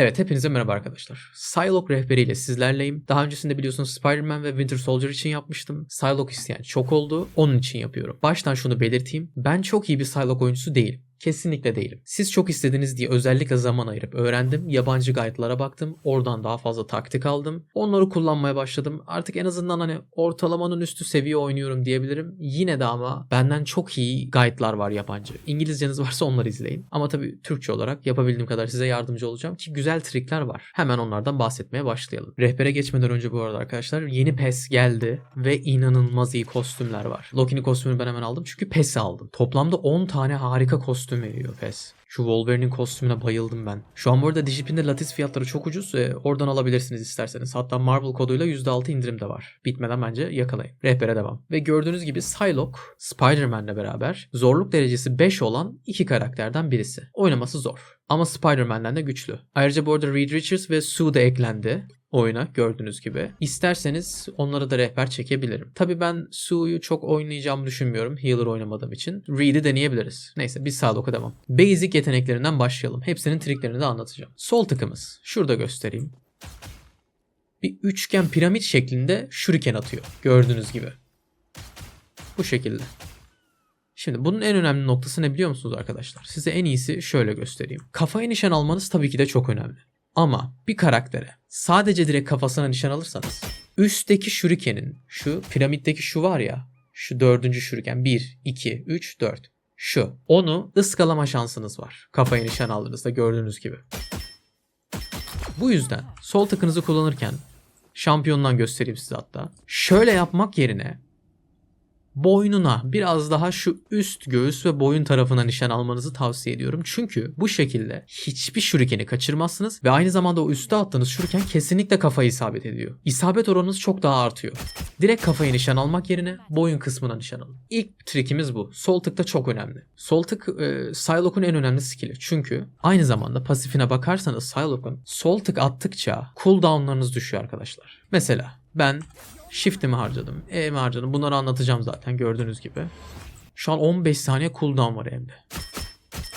Evet hepinize merhaba arkadaşlar. Psylocke rehberiyle sizlerleyim. Daha öncesinde biliyorsunuz Spider-Man ve Winter Soldier için yapmıştım. Psylocke isteyen çok oldu. Onun için yapıyorum. Baştan şunu belirteyim. Ben çok iyi bir Psylocke oyuncusu değilim. Kesinlikle değilim. Siz çok istediniz diye özellikle zaman ayırıp öğrendim. Yabancı guide'lara baktım. Oradan daha fazla taktik aldım. Onları kullanmaya başladım. Artık en azından hani ortalamanın üstü seviye oynuyorum diyebilirim. Yine de ama benden çok iyi guide'lar var yabancı. İngilizceniz varsa onları izleyin. Ama tabii Türkçe olarak yapabildiğim kadar size yardımcı olacağım ki güzel trikler var. Hemen onlardan bahsetmeye başlayalım. Rehbere geçmeden önce bu arada arkadaşlar yeni PES geldi ve inanılmaz iyi kostümler var. Loki'nin kostümünü ben hemen aldım çünkü PES'i aldım. Toplamda 10 tane harika kostüm veriyor PES. Şu Wolverine'in kostümüne bayıldım ben. Şu an bu arada Digipin'de Lattice fiyatları çok ucuz ve oradan alabilirsiniz isterseniz. Hatta Marvel koduyla %6 indirim de var. Bitmeden bence yakalayın. Rehbere devam. Ve gördüğünüz gibi Psylocke, Spider-Man'le beraber zorluk derecesi 5 olan iki karakterden birisi. Oynaması zor. Ama Spider-Man'den de güçlü. Ayrıca bu arada Reed Richards ve Sue de eklendi oyuna gördüğünüz gibi. İsterseniz onlara da rehber çekebilirim. Tabi ben Sue'yu çok oynayacağımı düşünmüyorum healer oynamadığım için. Reed'i deneyebiliriz. Neyse biz sağlık'a devam. Basic yeteneklerinden başlayalım. Hepsinin triklerini de anlatacağım. Sol tıkımız. Şurada göstereyim. Bir üçgen piramit şeklinde şuriken atıyor. Gördüğünüz gibi. Bu şekilde. Şimdi bunun en önemli noktası ne biliyor musunuz arkadaşlar? Size en iyisi şöyle göstereyim. Kafaya nişan almanız tabii ki de çok önemli. Ama bir karaktere sadece direkt kafasına nişan alırsanız üstteki şurikenin şu piramitteki şu var ya şu dördüncü şuriken 1, 2, 3, 4 şu onu ıskalama şansınız var kafaya nişan aldığınızda gördüğünüz gibi. Bu yüzden sol tıkınızı kullanırken şampiyondan göstereyim size hatta. Şöyle yapmak yerine boynuna biraz daha şu üst göğüs ve boyun tarafına nişan almanızı tavsiye ediyorum. Çünkü bu şekilde hiçbir şurikeni kaçırmazsınız ve aynı zamanda o üste attığınız şuriken kesinlikle kafayı isabet ediyor. İsabet oranınız çok daha artıyor. Direkt kafayı nişan almak yerine boyun kısmına nişan alın. İlk trikimiz bu. Sol tıkta çok önemli. Sol tık e, Psylocke'un en önemli skill'i. Çünkü aynı zamanda pasifine bakarsanız Psylocke'un sol tık attıkça cooldownlarınız düşüyor arkadaşlar. Mesela ben Shift'imi harcadım. E'mi harcadım. Bunları anlatacağım zaten gördüğünüz gibi. Şu an 15 saniye cooldown var elimde.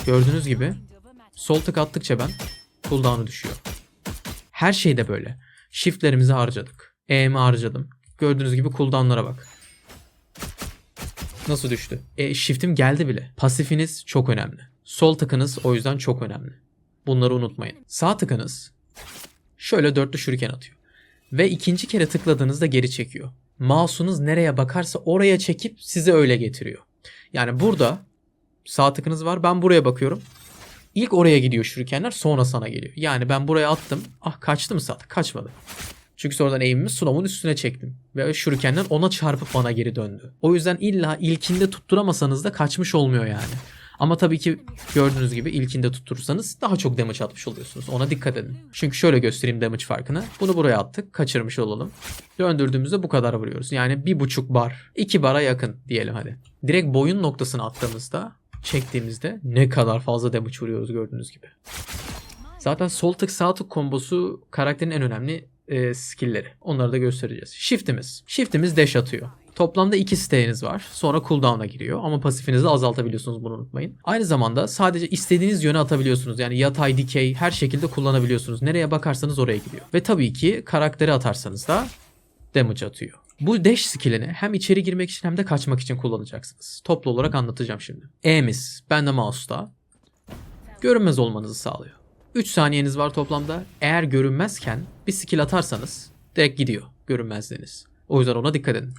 Gördüğünüz gibi sol tık attıkça ben cooldown'u düşüyor. Her şeyde böyle. Shift'lerimizi harcadık. E'mi harcadım. Gördüğünüz gibi cooldown'lara bak. Nasıl düştü? E, shift'im geldi bile. Pasifiniz çok önemli. Sol tıkınız o yüzden çok önemli. Bunları unutmayın. Sağ tıkınız şöyle dörtlü şuriken atıyor. Ve ikinci kere tıkladığınızda geri çekiyor. Mouse'unuz nereye bakarsa oraya çekip sizi öyle getiriyor. Yani burada sağ tıkınız var. Ben buraya bakıyorum. İlk oraya gidiyor şurikenler sonra sana geliyor. Yani ben buraya attım. Ah kaçtı mı sağ tık? Kaçmadı. Çünkü sonradan eğimimi Sunom'un üstüne çektim. Ve şurikenler ona çarpıp bana geri döndü. O yüzden illa ilkinde tutturamasanız da kaçmış olmuyor yani. Ama tabii ki gördüğünüz gibi ilkinde tutturursanız daha çok damage atmış oluyorsunuz. Ona dikkat edin. Çünkü şöyle göstereyim damage farkını. Bunu buraya attık. Kaçırmış olalım. Döndürdüğümüzde bu kadar vuruyoruz. Yani bir buçuk bar. iki bara yakın diyelim hadi. Direkt boyun noktasına attığımızda çektiğimizde ne kadar fazla damage vuruyoruz gördüğünüz gibi. Zaten sol tık sağ tık kombosu karakterin en önemli e, skill'leri. Onları da göstereceğiz. Shift'imiz. Shift'imiz dash atıyor. Toplamda iki stay'iniz var. Sonra cooldown'a giriyor ama pasifinizi azaltabiliyorsunuz bunu unutmayın. Aynı zamanda sadece istediğiniz yöne atabiliyorsunuz. Yani yatay, dikey her şekilde kullanabiliyorsunuz. Nereye bakarsanız oraya gidiyor. Ve tabii ki karakteri atarsanız da damage atıyor. Bu dash skillini hem içeri girmek için hem de kaçmak için kullanacaksınız. Toplu olarak anlatacağım şimdi. E'miz bende mouse'da görünmez olmanızı sağlıyor. 3 saniyeniz var toplamda. Eğer görünmezken bir skill atarsanız direkt gidiyor görünmezliğiniz. O yüzden ona dikkat edin.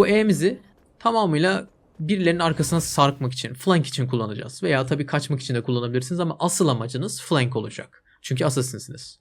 Bu E'mizi tamamıyla birilerinin arkasına sarkmak için, flank için kullanacağız. Veya tabii kaçmak için de kullanabilirsiniz ama asıl amacınız flank olacak. Çünkü asasinsiniz.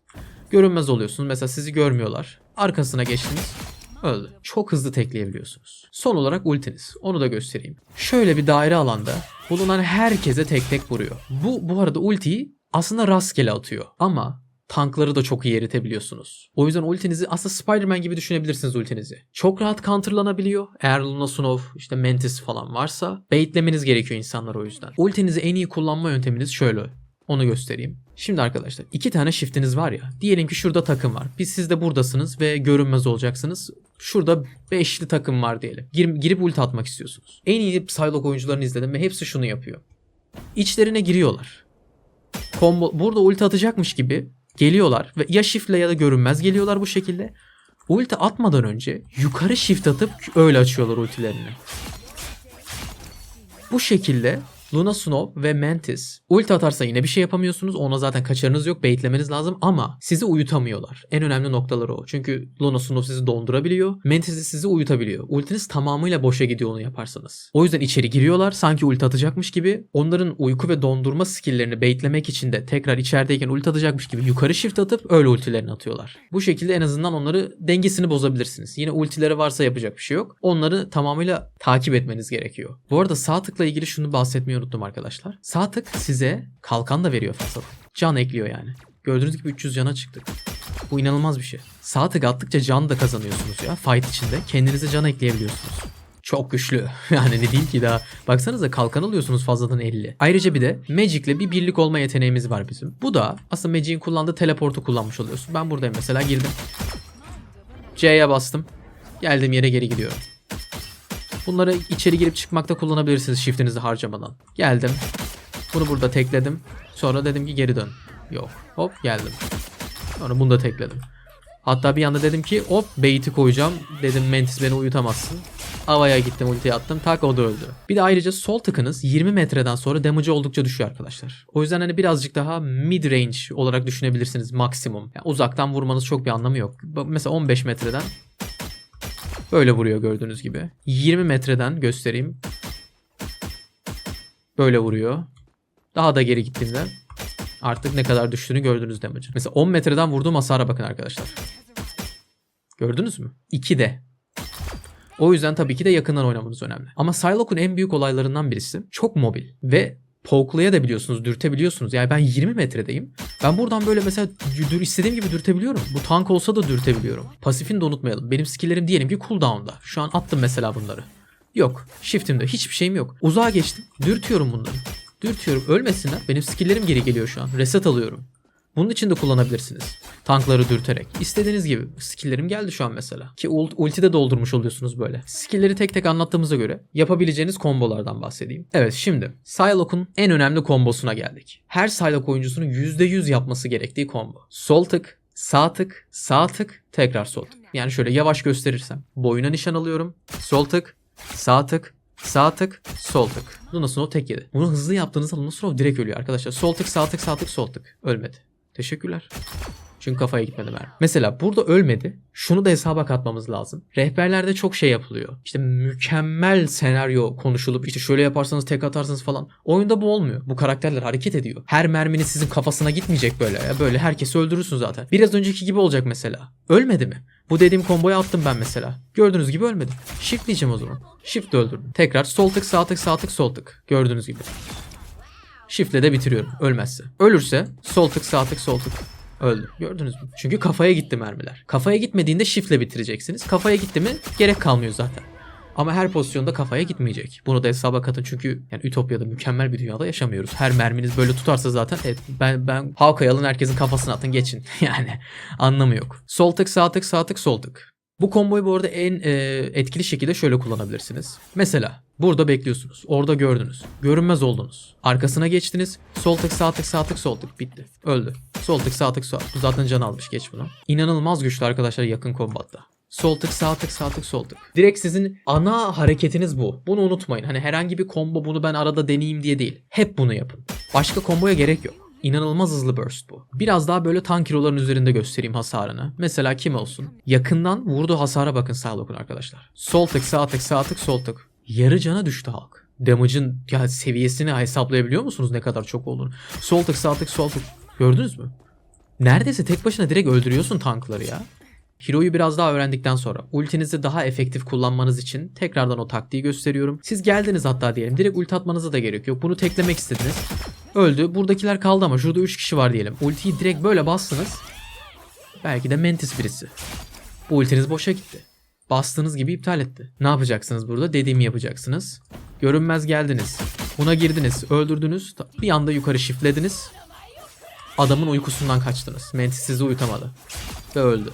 Görünmez oluyorsunuz. Mesela sizi görmüyorlar. Arkasına geçtiniz. Öldü. Çok hızlı tekleyebiliyorsunuz. Son olarak ultiniz. Onu da göstereyim. Şöyle bir daire alanda bulunan herkese tek tek vuruyor. Bu bu arada ultiyi aslında rastgele atıyor. Ama tankları da çok iyi eritebiliyorsunuz. O yüzden ultinizi aslında Spider-Man gibi düşünebilirsiniz ultinizi. Çok rahat counterlanabiliyor. Eğer Luna Sunov, işte Mantis falan varsa baitlemeniz gerekiyor insanlar o yüzden. Ultinizi en iyi kullanma yönteminiz şöyle. Onu göstereyim. Şimdi arkadaşlar iki tane shiftiniz var ya. Diyelim ki şurada takım var. Biz siz de buradasınız ve görünmez olacaksınız. Şurada beşli takım var diyelim. Gir, girip ulti atmak istiyorsunuz. En iyi Psylocke oyuncularını izledim ve hepsi şunu yapıyor. İçlerine giriyorlar. Combo, burada ulti atacakmış gibi Geliyorlar ve ya shiftle ya da görünmez geliyorlar bu şekilde. Ulti atmadan önce yukarı shift atıp öyle açıyorlar ultilerini. Bu şekilde Luna Snow ve Mantis ulti atarsa yine bir şey yapamıyorsunuz. Ona zaten kaçarınız yok. Baitlemeniz lazım ama sizi uyutamıyorlar. En önemli noktaları o. Çünkü Luna Snow sizi dondurabiliyor. Mantis de sizi uyutabiliyor. Ultiniz tamamıyla boşa gidiyor onu yaparsanız. O yüzden içeri giriyorlar. Sanki ulti atacakmış gibi. Onların uyku ve dondurma skilllerini baitlemek için de tekrar içerideyken ulti atacakmış gibi yukarı shift atıp öyle ultilerini atıyorlar. Bu şekilde en azından onları dengesini bozabilirsiniz. Yine ultileri varsa yapacak bir şey yok. Onları tamamıyla takip etmeniz gerekiyor. Bu arada sağ tıkla ilgili şunu bahsetmeyi unuttum arkadaşlar. Sağ tık size kalkan da veriyor fazladan. Can ekliyor yani. Gördüğünüz gibi 300 cana çıktık. Bu inanılmaz bir şey. Sağ tık attıkça can da kazanıyorsunuz ya. Fight içinde. Kendinize can ekleyebiliyorsunuz. Çok güçlü. Yani ne değil ki daha. Baksanıza kalkan alıyorsunuz fazladan 50. Ayrıca bir de Magic'le bir birlik olma yeteneğimiz var bizim. Bu da aslında Magic'in kullandığı teleportu kullanmış oluyorsun. Ben buradayım mesela girdim. C'ye bastım. Geldiğim yere geri gidiyorum. Bunları içeri girip çıkmakta kullanabilirsiniz shiftinizi harcamadan. Geldim. Bunu burada tekledim. Sonra dedim ki geri dön. Yok. Hop geldim. Sonra bunu da tekledim. Hatta bir anda dedim ki hop bait'i koyacağım. Dedim Mantis beni uyutamazsın. Havaya gittim ultiyi attım. Tak o da öldü. Bir de ayrıca sol tıkınız 20 metreden sonra damage'ı oldukça düşüyor arkadaşlar. O yüzden hani birazcık daha mid range olarak düşünebilirsiniz maksimum. Yani uzaktan vurmanız çok bir anlamı yok. Mesela 15 metreden Böyle vuruyor gördüğünüz gibi. 20 metreden göstereyim. Böyle vuruyor. Daha da geri gittiğimde artık ne kadar düştüğünü gördünüz damage'ın. Mesela 10 metreden vurduğum hasara bakın arkadaşlar. Gördünüz mü? 2'de. O yüzden tabii ki de yakından oynamanız önemli. Ama Psylocke'un en büyük olaylarından birisi çok mobil ve pokelayabiliyorsunuz, dürtebiliyorsunuz. Yani ben 20 metredeyim. Ben buradan böyle mesela dür, istediğim gibi dürtebiliyorum. Bu tank olsa da dürtebiliyorum. Pasifini de unutmayalım. Benim skill'lerim diyelim ki cooldown'da. Şu an attım mesela bunları. Yok. Shift'imde hiçbir şeyim yok. Uzağa geçtim. Dürtüyorum bunları. Dürtüyorum. Ölmesinler. Benim skill'lerim geri geliyor şu an. Reset alıyorum. Bunun için de kullanabilirsiniz. Tankları dürterek. İstediğiniz gibi. Skill'lerim geldi şu an mesela. Ki ult- ultide doldurmuş oluyorsunuz böyle. Skill'leri tek tek anlattığımıza göre yapabileceğiniz kombolardan bahsedeyim. Evet şimdi Psylocke'un en önemli kombosuna geldik. Her Psylocke oyuncusunun %100 yapması gerektiği combo. Sol tık, sağ tık, sağ tık, tekrar sol tık. Yani şöyle yavaş gösterirsem. Boyuna nişan alıyorum. Sol tık, sağ tık, Sağ tık, sol tık. Luna Snow tek yedi. Bunu hızlı yaptığınızda Luna Snow direkt ölüyor arkadaşlar. Sol tık, sağ tık, sağ tık, sol tık. Ölmedi. Teşekkürler. Çünkü kafaya gitmedi mermi. Mesela burada ölmedi. Şunu da hesaba katmamız lazım. Rehberlerde çok şey yapılıyor. İşte mükemmel senaryo konuşulup işte şöyle yaparsanız tek atarsınız falan. Oyunda bu olmuyor. Bu karakterler hareket ediyor. Her merminin sizin kafasına gitmeyecek böyle. Ya böyle herkesi öldürürsün zaten. Biraz önceki gibi olacak mesela. Ölmedi mi? Bu dediğim komboyu attım ben mesela. Gördüğünüz gibi ölmedi. Shift diyeceğim o zaman. Shift öldürdüm. Tekrar sol tık sağ tık sağ tık sol tık. Gördüğünüz gibi. Shift'le de bitiriyorum ölmezse. Ölürse sol tık sağ tık sol tık. Öldü. Gördünüz mü? Çünkü kafaya gitti mermiler. Kafaya gitmediğinde shift'le bitireceksiniz. Kafaya gitti mi gerek kalmıyor zaten. Ama her pozisyonda kafaya gitmeyecek. Bunu da hesaba katın çünkü yani Ütopya'da mükemmel bir dünyada yaşamıyoruz. Her merminiz böyle tutarsa zaten evet, ben ben Hawkeye alın herkesin kafasına atın geçin. Yani anlamı yok. Sol tık sağ tık sağ tık sol tık. Bu komboyu bu arada en e, etkili şekilde şöyle kullanabilirsiniz. Mesela burada bekliyorsunuz. Orada gördünüz. Görünmez oldunuz. Arkasına geçtiniz. Sol tık sağ tık sağ tık sol tık. Bitti. Öldü. Sol tık sağ tık sağ Bu zaten can almış. Geç bunu. İnanılmaz güçlü arkadaşlar yakın kombatta. Sol tık sağ tık sağ tık sol tık. Direkt sizin ana hareketiniz bu. Bunu unutmayın. Hani herhangi bir combo bunu ben arada deneyeyim diye değil. Hep bunu yapın. Başka komboya gerek yok. İnanılmaz hızlı burst bu. Biraz daha böyle tank hero'ların üzerinde göstereyim hasarını. Mesela kim olsun? Yakından vurduğu hasara bakın Psylocke'un arkadaşlar. Sol tık sağ tık sağ tık sol tık. Yarı cana düştü halk. Damage'ın ya seviyesini hesaplayabiliyor musunuz ne kadar çok olduğunu? Sol tık sağ tık sol tık. Gördünüz mü? Neredeyse tek başına direkt öldürüyorsun tankları ya. Hero'yu biraz daha öğrendikten sonra ultinizi daha efektif kullanmanız için tekrardan o taktiği gösteriyorum. Siz geldiniz hatta diyelim direkt ulti atmanıza da gerek yok. Bunu teklemek istediniz. Öldü. Buradakiler kaldı ama şurada 3 kişi var diyelim. Ultiyi direkt böyle bastınız. Belki de Mantis birisi. Bu ultiniz boşa gitti. Bastığınız gibi iptal etti. Ne yapacaksınız burada? Dediğimi yapacaksınız. Görünmez geldiniz. Buna girdiniz. Öldürdünüz. Bir anda yukarı şiflediniz. Adamın uykusundan kaçtınız. Mantis sizi uyutamadı. Ve öldü.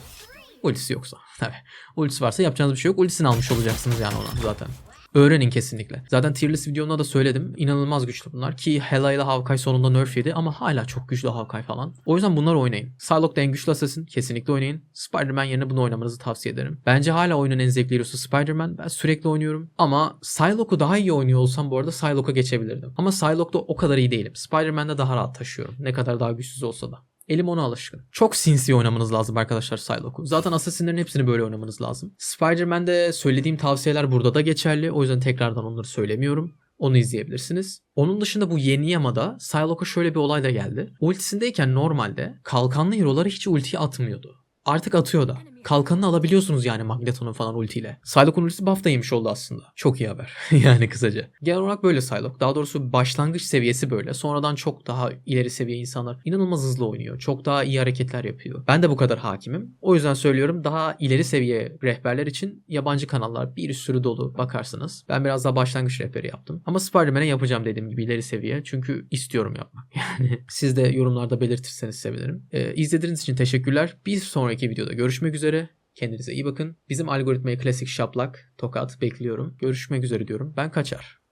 Ultisi yoksa. Tabii. Ultisi varsa yapacağınız bir şey yok. Ultisini almış olacaksınız yani ona zaten. Öğrenin kesinlikle. Zaten tier list videomda da söyledim. İnanılmaz güçlü bunlar ki Hela ile Hawkeye sonunda nerf yedi ama hala çok güçlü Hawkeye falan. O yüzden bunlar oynayın. Psylocke da en güçlü assassin. Kesinlikle oynayın. Spider-Man yerine bunu oynamanızı tavsiye ederim. Bence hala oyunun en zevkli hero'su Spider-Man. Ben sürekli oynuyorum. Ama Psylocke'u daha iyi oynuyor olsam bu arada Psylocke'a geçebilirdim. Ama Psylocke'da o kadar iyi değilim. Spider-Man'de daha rahat taşıyorum. Ne kadar daha güçsüz olsa da. Elim ona alışkın. Çok sinsi oynamanız lazım arkadaşlar Psylocke'u. Zaten Assassin'lerin hepsini böyle oynamanız lazım. Spider-Man'de söylediğim tavsiyeler burada da geçerli. O yüzden tekrardan onları söylemiyorum. Onu izleyebilirsiniz. Onun dışında bu yeni yamada Psylocke'a şöyle bir olay da geldi. Ultisindeyken normalde kalkanlı hero'ları hiç ultiye atmıyordu. Artık atıyor da. Kalkanını alabiliyorsunuz yani Magneto'nun falan ultiyle. Psylocke'un ultisi buff da yemiş oldu aslında. Çok iyi haber. yani kısaca. Genel olarak böyle Psylocke. Daha doğrusu başlangıç seviyesi böyle. Sonradan çok daha ileri seviye insanlar inanılmaz hızlı oynuyor. Çok daha iyi hareketler yapıyor. Ben de bu kadar hakimim. O yüzden söylüyorum daha ileri seviye rehberler için yabancı kanallar bir sürü dolu bakarsınız. Ben biraz daha başlangıç rehberi yaptım. Ama Spider-Man'e yapacağım dediğim gibi ileri seviye. Çünkü istiyorum yapmak. Yani siz de yorumlarda belirtirseniz sevinirim. Ee, izlediğiniz için teşekkürler. Bir sonraki videoda görüşmek üzere. Kendinize iyi bakın. Bizim algoritmaya klasik şaplak, tokat bekliyorum. Görüşmek üzere diyorum. Ben kaçar.